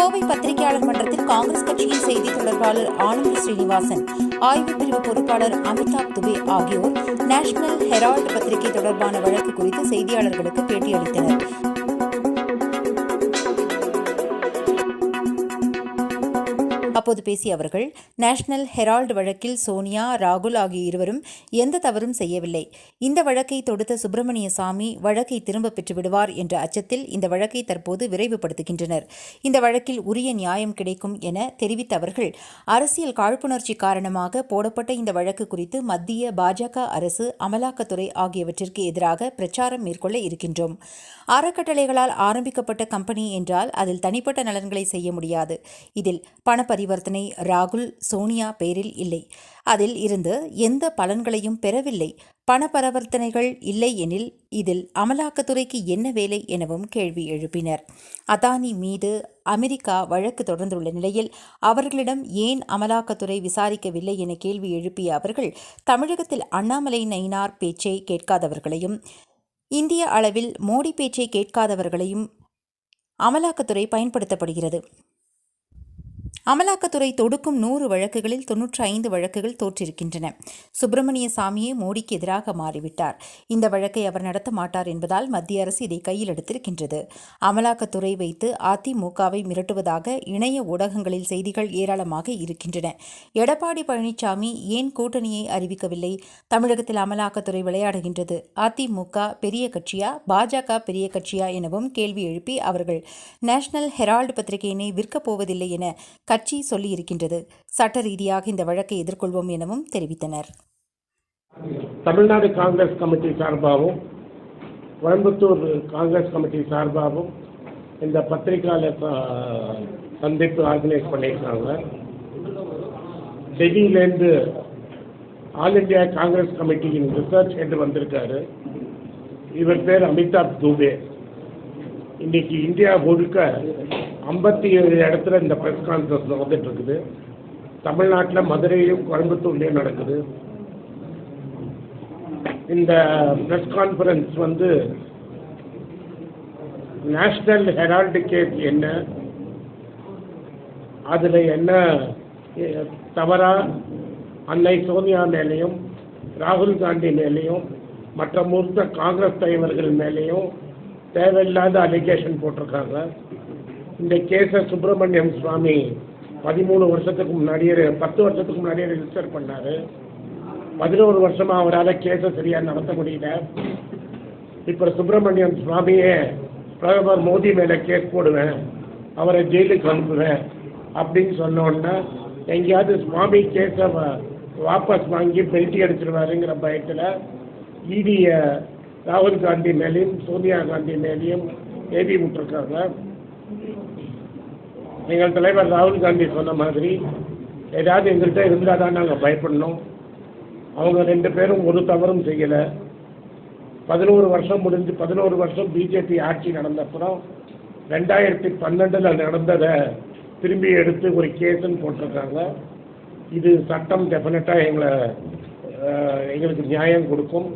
கோவை பத்திரிகையாளர் மன்றத்தில் காங்கிரஸ் கட்சியின் செய்தி தொடர்பாளர் ஆனந்த் ஸ்ரீனிவாசன் ஆய்வு பிரிவு பொறுப்பாளர் அமிதாப் துபே ஆகியோர் நேஷனல் ஹெரால்டு பத்திரிகை தொடர்பான வழக்கு குறித்து செய்தியாளர்களுக்கு பேட்டியளித்தனர். அப்போது பேசிய அவர்கள் நேஷனல் ஹெரால்டு வழக்கில் சோனியா ராகுல் ஆகிய இருவரும் எந்த தவறும் செய்யவில்லை. இந்த வழக்கை தொடுத்த சுப்பிரமணிய சாமி வழக்கை திரும்ப பெற்று விடுவார் என்ற அச்சத்தில் இந்த வழக்கை தற்போது விரைவுபடுத்துகின்றனர். இந்த வழக்கில் உரிய நியாயம் கிடைக்கும் என தெரிவித்த அவர்கள் அரசியல் காழ்ப்புணர்ச்சி காரணமாக போடப்பட்ட இந்த வழக்கு குறித்து மத்திய பாஜக அரசு அமலாக்கத்துறை ஆகியவற்றிற்கு எதிராக பிரச்சாரம் மேற்கொள்ள இருக்கின்றோம். அறக்கட்டளைகளால் ஆரம்பிக்கப்பட்ட கம்பெனி என்றால் அதில் தனிப்பட்ட நலன்களை செய்ய முடியாது. இதில் பணப்பரிவர் பரிவர்த்தனை ராகுல் சோனியா பெயரில் இல்லை. அதில் இருந்து எந்த பலன்களையும் பெறவில்லை. பண பரிவர்த்தனைகள் இல்லை எனில் இதில் அமலாக்கத்துறைக்கு என்ன வேலை எனவும் கேள்வி எழுப்பினர். அதானி மீது அமெரிக்கா வழக்கு தொடர்ந்துள்ள நிலையில் அவர்களிடம் ஏன் அமலாக்கத்துறை விசாரிக்கவில்லை என கேள்வி எழுப்பிய அவர்கள் தமிழகத்தில் அண்ணாமலை நயினார் பேச்சை கேட்காதவர்களையும் இந்திய அளவில் மோடி பேச்சை கேட்காதவர்களையும் அமலாக்கத்துறை பயன்படுத்தப்படுகிறது. அமலாக்கத்துறை தொடுக்கும் நூறு வழக்குகளில் தொன்னூற்றி ஐந்து வழக்குகள் தோற்றிருக்கின்றன. சுப்பிரமணிய சாமியே மோடிக்கு எதிராக மாறிவிட்டார். இந்த வழக்கை அவர் நடத்த மாட்டார் என்பதால் மத்திய அரசு இதை கையில் எடுத்திருக்கின்றது. அமலாக்கத்துறை வைத்து அதிமுகவை மிரட்டுவதாக இணைய ஊடகங்களில் செய்திகள் ஏராளமாக இருக்கின்றன. எடப்பாடி பழனிசாமி ஏன் கூட்டணியை அறிவிக்கவில்லை? தமிழகத்தில் அமலாக்கத்துறை விளையாடுகின்றது. அதிமுக பெரிய கட்சியா? பாஜக பெரிய கட்சியா? எனவும் கேள்வி எழுப்பி அவர்கள் நேஷனல் ஹெரால்டு பத்திரிகையினை விற்கப் போவதில்லை என கட்சி சொல்லியிருக்கின்றது. சட்ட ரீதியாக இந்த வழக்கை எதிர்கொள்வோம் எனவும் தெரிவித்தனர். தமிழ்நாடு காங்கிரஸ் கமிட்டி சார்பாகவும் கோயம்புத்தூர் காங்கிரஸ் கமிட்டி சார்பாகவும் இந்த பத்திரிகையாளர் சந்திப்பு ஆர்கனைஸ் பண்ணியிருக்காங்க. டெல்லியிலேருந்து ஆல் இந்தியா காங்கிரஸ் கமிட்டியின் ரிசர்ச் என்று வந்திருக்காரு. இவர் பேர் அமிதாப் தூபே. இன்னைக்கு இந்தியா முழுக்க ஐம்பத்தி ஏழு இடத்துல இந்த ப்ரெஸ் கான்ஃபரன்ஸ் நடந்துட்டு இருக்குது தமிழ்நாட்டில் மதுரையிலும் கோயம்புத்தூர்லேயும் நடக்குது. இந்த ப்ரெஸ் கான்ஃபரன்ஸ் வந்து நேஷ்னல் ஹெரால்டிகேட் என்ன? அதில் என்ன தவறா? அன்னை சோனியா மேலேயும் ராகுல் காந்தி மேலேயும் மற்ற மூத்த காங்கிரஸ் தலைவர்கள் மேலேயும் தேவையில்லாத அலிகேஷன் போட்டிருக்காங்க. இந்த கேஸை சுப்பிரமணியம் சுவாமி பதிமூணு வருஷத்துக்கு முன்னாடியே பத்து வருஷத்துக்கு முன்னாடியே ரிஜிஸ்டர் பண்ணார். பதினோரு வருஷமாக அவரால் கேஸை சரியாக நடத்த முடியல. இப்போ சுப்பிரமணியம் சுவாமியே பிரதமர் மோடி மேலே கேஸ் போடுவேன் அவரை ஜெயிலுக்கு அனுப்புவேன் அப்படின்னு சொன்னோன்னா எங்கேயாவது சுவாமி கேஸை வாபஸ் வாங்கி பெல்ட்டி அடிச்சிருவாருங்கிற பயத்தில் இடியை ராகுல் காந்தி மேலேயும் சோனியா காந்தி மேலேயும் ஏவி விட்டுருக்காங்க. எங்கள் தலைவர் ராகுல் காந்தி சொன்ன மாதிரி ஏதாவது எங்கள்கிட்ட இருந்தால் தான் நாங்கள் பயப்படணும். அவங்க ரெண்டு பேரும் ஒரு தவறும் செய்யலை. பதினோரு வருஷம் முடிஞ்சு பதினோரு வருஷம் பிஜேபி ஆட்சி நடந்தப்புறம் ரெண்டாயிரத்தி பன்னெண்டில் நடந்ததை திரும்பி எடுத்து ஒரு கேஸுன்னு போட்டிருக்காங்க. இது சட்டம் டெஃபினட்டாக எங்களை எங்களுக்கு நியாயம் கொடுக்கும்.